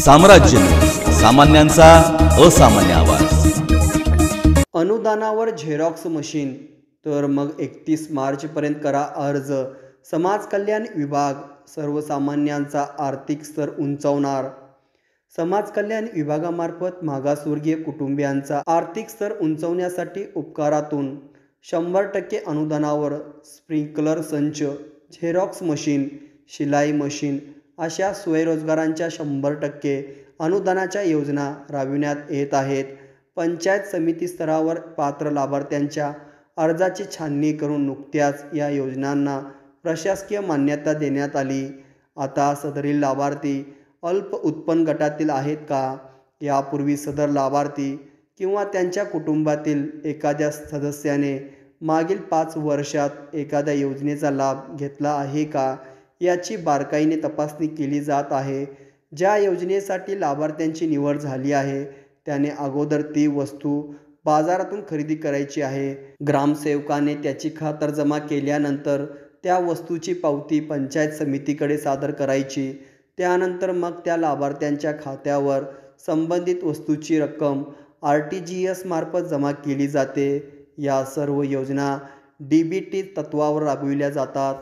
साम्राज्य सामान्यांचा असामान्य आवाज. अनुदानावर झेरॉक्स मशीन तर मग एकतीस मार्चपर्यंत करा अर्ज. समाज कल्याण विभाग सर्वसामान्यांचा आर्थिक स्तर उंचावणार. समाज कल्याण विभागामार्फत मागासवर्गीय कुटुंबियांचा आर्थिक स्तर उंचावण्यासाठी उपकारातून शंभर टक्के अनुदानावर स्प्रिंकलर संच झेरॉक्स मशीन शिलाई मशीन अशा स्वयंरोजगारांच्या शंभर टक्के अनुदानाच्या योजना राबविण्यात येत आहेत. पंचायत समिती स्तरावर पात्र लाभार्थ्यांच्या अर्जाची छाननी करून नुकत्याच या योजनांना प्रशासकीय मान्यता देण्यात आली. आता सदरील लाभार्थी अल्प उत्पन्न गटातील आहेत का? यापूर्वी सदर लाभार्थी किंवा त्यांच्या कुटुंबातील एखाद्या सदस्याने मागील पाच वर्षात एखाद्या योजनेचा लाभ घेतला आहे का? याची बारकाईने तपासणी केली जात आहे. ज्या योजनेसाठी लाभार्थ्यांची निवड झाली आहे त्याने अगोदर ती वस्तू बाजारातून खरेदी करायची आहे. ग्रामसेवकाने त्याची खातर जमा केल्यानंतर त्या वस्तूची पावती पंचायत समितीकडे सादर करायची. त्यानंतर मग त्या लाभार्थ्यांच्या खात्यावर संबंधित वस्तूची रक्कम आर टी जी एसमार्फत जमा केली जाते. या सर्व योजना डी बी टी तत्वावर राबविल्या जातात.